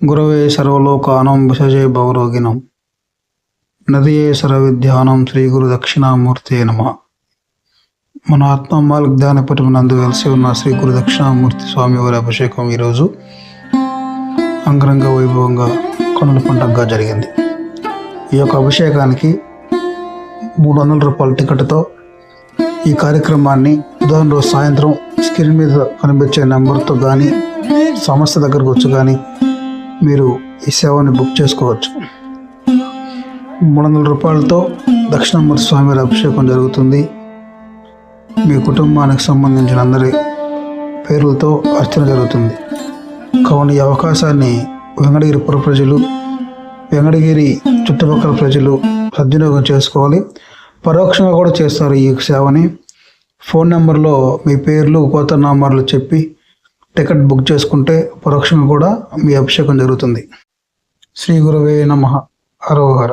గురవే సర్వలోకానం భుషజే భవరోగిణం నదియే సర్వవిధ్యానం శ్రీ గురు దక్షిణామూర్తి నమ. మన ఆత్మమాల్ జ్ఞానపటం నందు వెలిసి ఉన్న శ్రీ గురు దక్షిణామూర్తి స్వామి వారి అభిషేకం ఈరోజు అంగరంగ వైభవంగా కనుల పండుగగా జరిగింది. ఈ యొక్క అభిషేకానికి మూడు వందల రూపాయల టికెట్తో ఈ కార్యక్రమాన్ని ఉదాహరణ రోజు సాయంత్రం స్క్రీన్ మీద కనిపించే నెంబర్తో కానీ సంస్థ దగ్గరకు వచ్చి కానీ మీరు ఈ సేవని బుక్ చేసుకోవచ్చు. మూడు వందల రూపాయలతో దక్షిణామూర్తి స్వామివారి అభిషేకం జరుగుతుంది. మీ కుటుంబానికి సంబంధించిన అందరి పేర్లతో అర్చన జరుగుతుంది. కావున ఈ అవకాశాన్ని వెంకటగిరి పుర ప్రజలు వెంకటగిరి చుట్టుపక్కల ప్రజలు సద్వినియోగం చేసుకోవాలి. పరోక్షంగా కూడా చేస్తారు ఈ సేవని. ఫోన్ నెంబర్లో మీ పేర్లు కొత్త నామార్లు చెప్పి టికెట్ బుక్ చేసుకుంటే పరోక్షంగా కూడా మీ అభిషేకం జరుగుతుంది. శ్రీ గురువే నమ. హరోహర